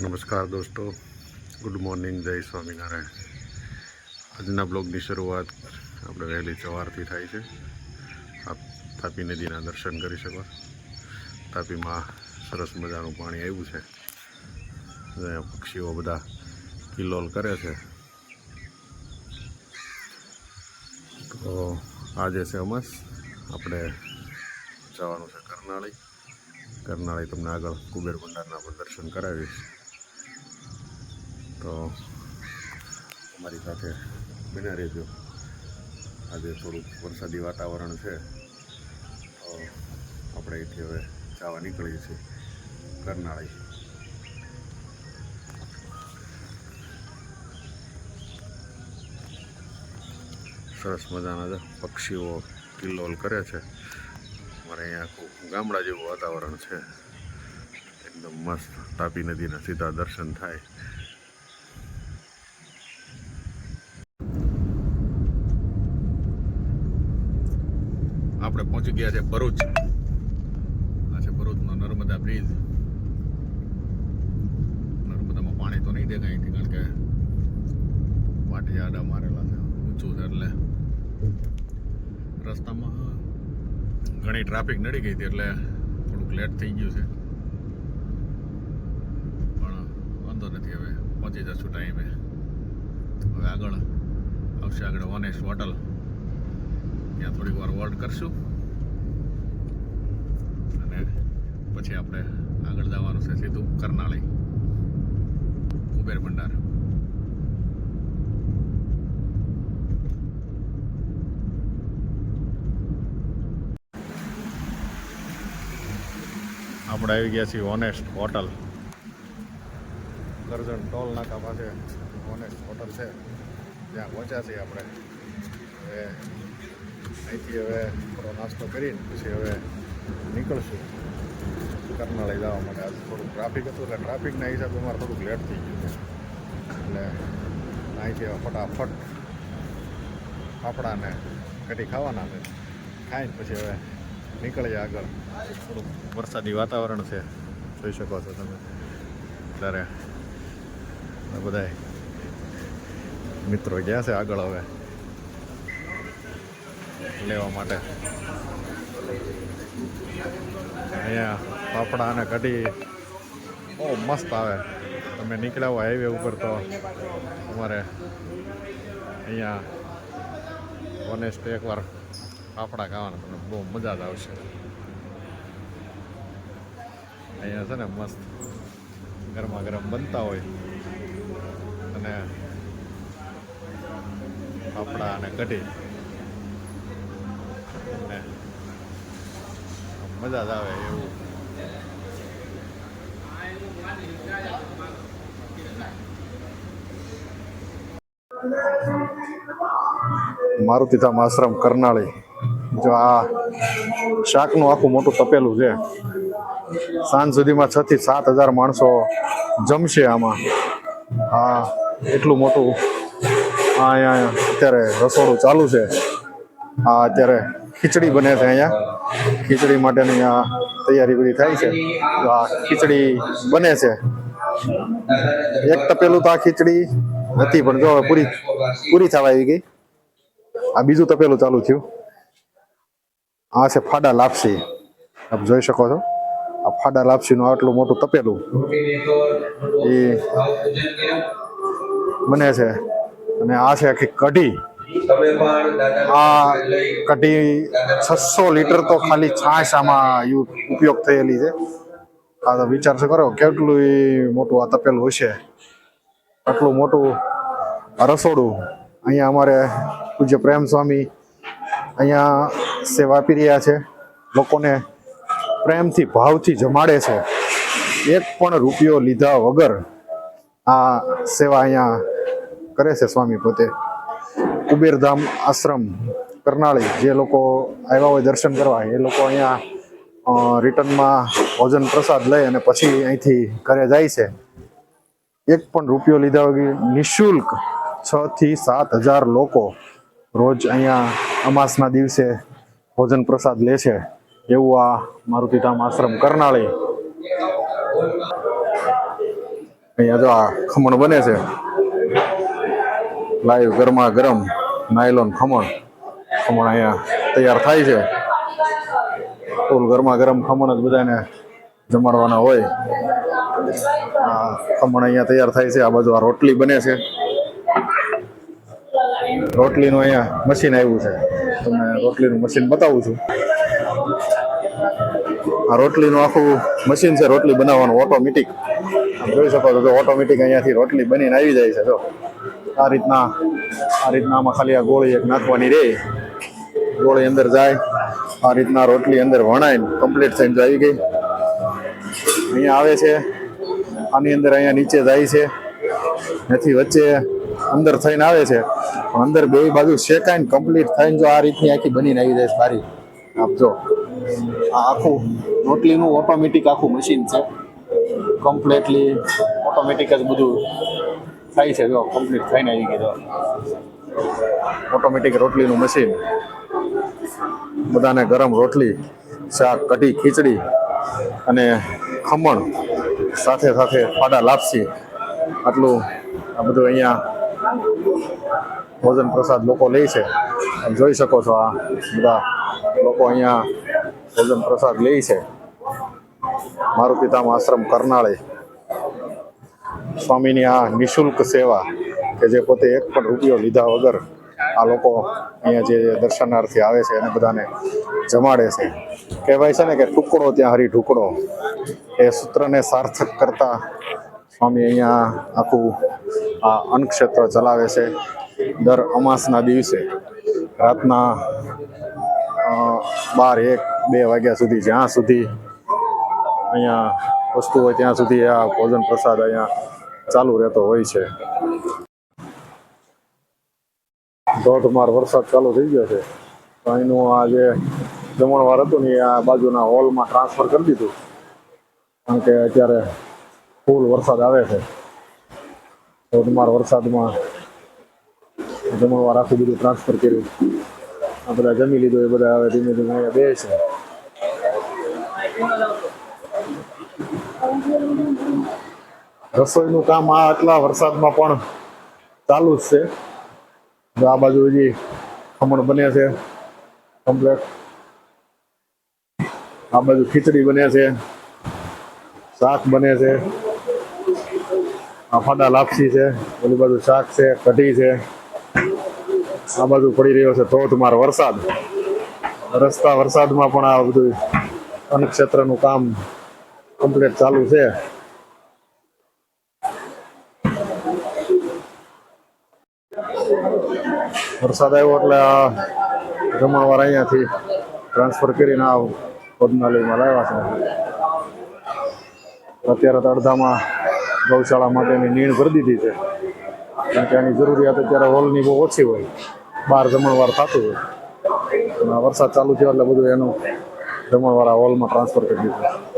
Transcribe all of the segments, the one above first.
નમસ્કાર દોસ્તો. Good morning જય સ્વામિનારાયણ. આજના બ્લોગની શરૂઆત આપણે વહેલી સવારથી થાય છે. આપ તાપી નદીના દર્શન કરી શકો. તાપીમાં સરસ મજાનું પાણી આવ્યું છે. પક્ષીઓ બધા કિલોલ કરે છે. તો આજે છે અમાસ. આપણે જવાનું છે કરનાળી. કરનાળી તમને આગળ કુબેર ભંડારના પણ દર્શન કરાવીશ. તો અમારી સાથે બન્યા રહેજો. આજે થોડુંક વરસાદી વાતાવરણ છે. તો આપણે અહીંથી હવે જવા નીકળીએ છીએ. કરનાળી. સરસ મજાના પક્ષીઓ કિલ્લોલ કરે છે. અમારે અહીંયા આખું ગામડા જેવું વાતાવરણ છે. એકદમ મસ્ત. તાપી નદીના સીધા દર્શન થાય. આપણે પહોંચી ગયા છે ભરૂચ. આ છે ભરૂચનો નર્મદા બ્રિજ. નર્મદામાં પાણી તો નહીં દેખાય અહીંથી, કારણ કે પાટી આડા મારેલા છે, ઊંચું છે એટલે. રસ્તામાં ઘણી ટ્રાફિક નડી ગઈ હતી એટલે થોડુંક લેટ થઈ ગયું છે. પણ વાંધો નથી, હવે પહોંચી જશું ટાઈમે હવે આગળ આવશે આગળ વનેશ હોટલ. ત્યાં થોડીક વાર વર્ડ કરશું. અને પછી આપણે આગળ જવાનું છે સીધું કરનાળી. કુબેર ભંડાર. આપણે આવી ગયા છીએ ઓનેસ્ટ હોટલ કરજણ ટોલ નાકા પાસે ઓનેસ્ટ હોટલ છે. ત્યાં પહોંચ્યા છીએ આપણે. હવે અહીંથી હવે થોડો નાસ્તો કરીને પછી હવે નીકળશું. કરનાળી જવા માટે. આજે થોડુંક ટ્રાફિક હતું એટલે ટ્રાફિકના હિસાબે અમારે થોડુંક લેટ થઈ ગયું એટલે અહીંથી હવે ફટાફટ ફાફડાને કઢી ખાવાના છે. ખાઈને પછી હવે નીકળીએ આગળ. થોડુંક વરસાદી વાતાવરણ છે. જોઈ શકો છો તમે. ત્યારે બધા મિત્રો ગયા છે આગળ હવે. લેવા માટે. અહીંયા પાપડા અને કઢી બહુ મસ્ત આવે. તમે નીકળ્યા હોય હાઈવે ઉપર તો અમારે અહીંયા ઓનેસ્ટ એકવાર પાપડા ખાવાના, તમને બહુ મજા જ આવશે. અહીંયા છે ને મસ્ત ગરમા ગરમ બનતા હોય. અને પાપડા અને કઢી. મજા જ આવે એવું. મારુતિધામ આશ્રમ કરનાળી. જો આ શાકનું આખું મોટું તપેલું છે. સાંજ સુધીમાં છ થી સાત હજાર માણસો જમશે આમાં. હા, એટલું મોટું. અહીંયા અત્યારે રસોડું ચાલુ છે. હા, અત્યારે ખીચડી બને છે અહીંયા. ખીચડી માટેની આ તૈયારી બધી થાય છે. આ ખીચડી બને છે. એક તપેલું તો આ ખીચડી નથી પણ જો હવે પૂરી પૂરી થવા આવી ગઈ. આ બીજું તપેલું ચાલુ થયું. આ છે ફાડા લાપસી. આપ જોઈ શકો છો. આ ફાડા લાપસીનું આટલું મોટું તપેલું. એ બને છે. અને આ છે આખી કઢી. આ કઢી છસો લીટર તો ખાલી છાશ આમાં ઉપયોગ થયેલી છે. આ તો વિચાર છે કરો કેટલું મોટું આ તપેલું હશે? આટલું મોટું રસોડું અહીંયા અમારે પૂજ્ય પ્રેમ સ્વામી અહીંયા સેવા આપી રહ્યા છે. લોકોને પ્રેમથી ભાવથી જમાડે છે. એક પણ રૂપિયો લીધા વગર આ સેવા અહીંયા કરે છે સ્વામી પોતે. કુબેરધામ આશ્રમ, કરનાળી, જે લોકો આવ્યા હોય દર્શન કરવા, એ લોકો અહીંયા રિટર્નમાં ભોજન પ્રસાદ લઈ અને પછી અહીંથી ઘરે જાય છે. એક પણ રૂપિયો લીધા વગર નિઃશુલ્ક છ થી સાત હજાર લોકો રોજ અહીંયા અમાસના દિવસે ભોજન પ્રસાદ લે છે. એવું આ મારુતિધામ આશ્રમ કરનાળી. અહીંયા જો આ ખમણ બને છે. લાઈવ ગરમા ગરમ નાયલોન ખમણ. ખમણ અહીંયા તૈયાર થાય છે. ફૂલ ગરમા ગરમ ખમણ જ બધાને જમાડવાના હોય. આ ખમણ અહીંયા તૈયાર થાય છે. આ બાજુ આ રોટલી બને છે. રોટલીનું અહીંયા મશીન આવ્યું છે. તમને રોટલીનું મશીન બતાવું છું. આ રોટલીનું આખું મશીન છે. રોટલી બનાવવાનું ઓટોમેટિક જોઈ શકો છો ઓટોમેટિક અહીંયાથી રોટલી બનીને આવી જાય છે. જો આ રીતના આ રીતના ખાલી આ ગોળી એક નાખવાની રહે ગોળી અંદર જાય, આ રીતના રોટલી અંદર વણાઈને કમ્પ્લીટ થઈને આવી ગઈ. અહીંયા આવે છે, આની અંદર અહીંયા નીચે જાય છે નથી વચ્ચે અંદર થઈને આવે છે. પણ અંદર બે બાજુ શેકાઈને કમ્પ્લીટ થઈને જો આ રીતની આખી બનીને આવી જાય સારી આપજો આ આખું રોટલીનું ઓટોમેટિક આખું મશીન છે. કમ્પ્લીટલી ઓટોમેટિક જ બધું થાય છે જો કમ્પ્લીટ થઈને આવી ગયો ઓટોમેટિક રોટલીનું મશીન બધાને ગરમ રોટલી, શાક, કઢી, ખીચડી અને ખમણ સાથે સાથે ફાડા લાપસી. આટલું આ બધું અહીંયા ભોજન પ્રસાદ લોકો લે છે. આપ જોઈ શકો છો આ બધા લોકો અહીંયા ભોજન પ્રસાદ લે છે. મારુતિધામ આશ્રમ કરનાળે. સ્વામીની આ નિશુલ્ક સેવા કે જે પોતે એક પણ રૂપિયો લીધા વગર આ લોકો અહીંયા જે દર્શનાર્થી આવે છે એને બધાને જમાડે છે. કહેવાય છે ને કે ટુકડો ત્યાં હરી ઢુકડો. એ સૂત્રને સાર્થક કરતા સ્વામી અહીંયા આખું આ અન્નક્ષેત્ર ચલાવે છે દર અમાસના દિવસે. રાતના બાર એક, બે વાગ્યા સુધી, જ્યાં સુધી અહીંયા વસ્તુ હોય ત્યાં સુધી આ ભોજન પ્રસાદ અહીંયા ચાલુ રહેતો હોય છે. ધોધમાર વરસાદ ચાલુ થઈ ગયો છે. તો અહીંનું આ જે જમણવાર હતું ને આ બાજુના હોલમાં ટ્રાન્સફર કરી દીધું. કારણ કે અત્યારે ફૂલ વરસાદ આવે છે. ધોધમાર વરસાદમાં જમણવાર આખું બધું ટ્રાન્સફર કર્યું. આ બધા જમી લીધું, એ બધા હવે ધીમે ધીમે અહીંયા બે છે રસોઈનું કામ આ આટલા વરસાદમાં પણ ચાલુ જ છે. આ બાજુ હજી ખમણ બને છે. કમ્પ્લેટ આ બાજુ ખીચડી બને છે. શાક બને છે. આ ફાડા લાપસી છે. ઓલી બાજુ શાક છે, કઢી છે. આ બાજુ પડી રહ્યો છે ધોધમાર વરસાદ. રસ્તા વરસાદમાં પણ આ બધું અન્નક્ષેત્રનું કામ કમ્પ્લીટ ચાલુ છે. વરસાદ આવ્યો એટલે આ જમણવાર અહીંયાથી ટ્રાન્સફર કરીને આ પદ્માલયમાં લાવ્યા છે. અત્યારે તો અડધામાં ગૌશાળા માટેની નીણ ભરી દીધી છે. કારણ કે આની જરૂરિયાત અત્યારે હોલની બહુ ઓછી હોય. બહાર જમણવાર થતું હોય. આ વરસાદ ચાલુ થયો એટલે બધું એનું જમણવાર હોલમાં ટ્રાન્સફર કરી દીધું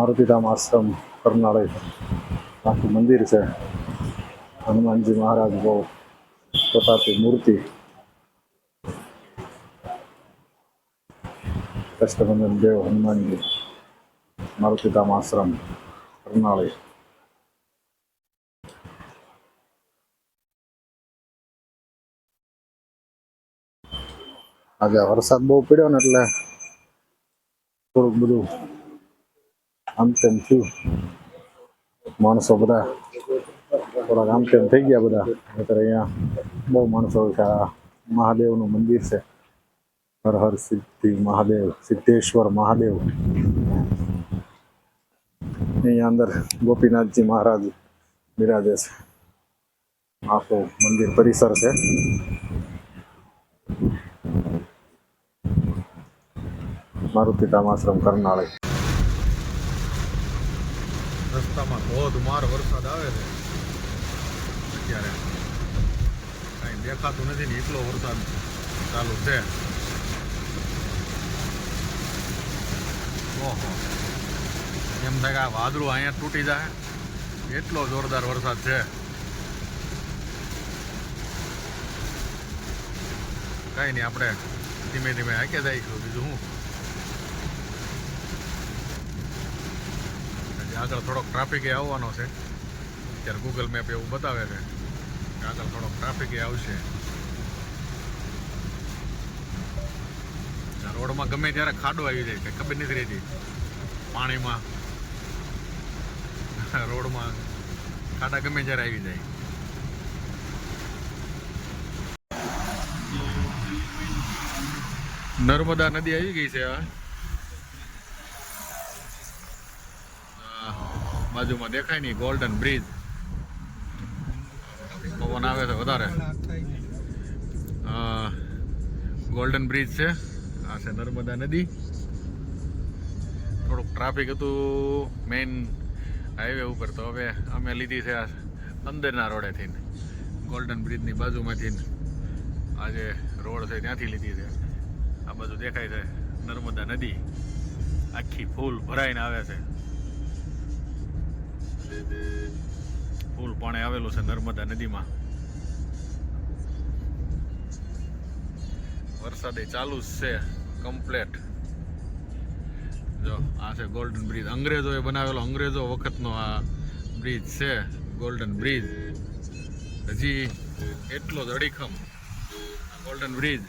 મારુતિધામ આશ્રમ કરનાળય આખું મંદિર છે હનુમાનજી મહારાજ બહુ પ્રતાપી મૂર્તિ કષ્ટબંધન દેવ હનુમાનજી મારુતિધામ આશ્રમ કરનાળય આજે આ વરસાદ બહુ પડ્યો ને એટલે થોડુંક બધું આમ તેમ થયું. માણસો બધા થોડાક આમ તેમ થઈ ગયા બધા. અત્યારે અહીંયા બહુ માણસો છે. આ મહાદેવનું મંદિર છે. હર હર સિદ્ધિ મહાદેવ, સિદ્ધેશ્વર મહાદેવ. અહીંયા અંદર ગોપીનાથજી મહારાજ બિરાજે છે. આખું મંદિર પરિસર છે. મારુતિધામ આશ્રમ કરનાળે. રસ્તામાં ધોધમાર વરસાદ આવે છે. અત્યારે કાંઈ દેખાતું નથી ને એટલો વરસાદ ચાલુ છે. ઓહો. એમ થાય કે આ વાદળું અહીંયા તૂટી જાય. એટલો જોરદાર વરસાદ છે. કઈ નહીં, આપણે ધીમે ધીમે હાકે જઈશું બીજું શું? આગળ થોડોક ટ્રાફિક આવવાનો છે. અત્યારે ગૂગલ મેપ એવું બતાવે છે કે આગળ થોડોક ટ્રાફિક આવશે. રોડમાં ગમે ત્યારે ખાડો આવી જાય, કંઈ ખબર નથી રહેતી. પાણીમાં. રોડમાં ખાડા ગમે ત્યારે આવી જાય. નર્મદા નદી આવી ગઈ છે આ આ બાજુમાં દેખાય નહીં ગોલ્ડન બ્રિજ પવન આવે છે વધારે. ગોલ્ડન બ્રિજ છે. આ છે નર્મદા નદી. થોડુંક ટ્રાફિક હતું મેઇન હાઈવે ઉપર, તો હવે અમે લીધી છે આ અંદરના રોડેથી. ગોલ્ડન બ્રિજની બાજુમાંથી. આ જે રોડ છે, ત્યાંથી લીધી છે. આ બાજુ દેખાય છે નર્મદા નદી. આખી ફૂલ ભરાઈને આવે છે. ફૂલ પાણી આવેલું છે નર્મદા નદીમાં. વરસાદે ચાલુ જ છે કમ્પ્લેટ જો, આ છે ગોલ્ડન બ્રિજ અંગ્રેજોએ બનાવેલો, અંગ્રેજો વખતનો આ બ્રિજ છે ગોલ્ડન બ્રિજ હજી એટલો જ અડીખમ ગોલ્ડન બ્રિજ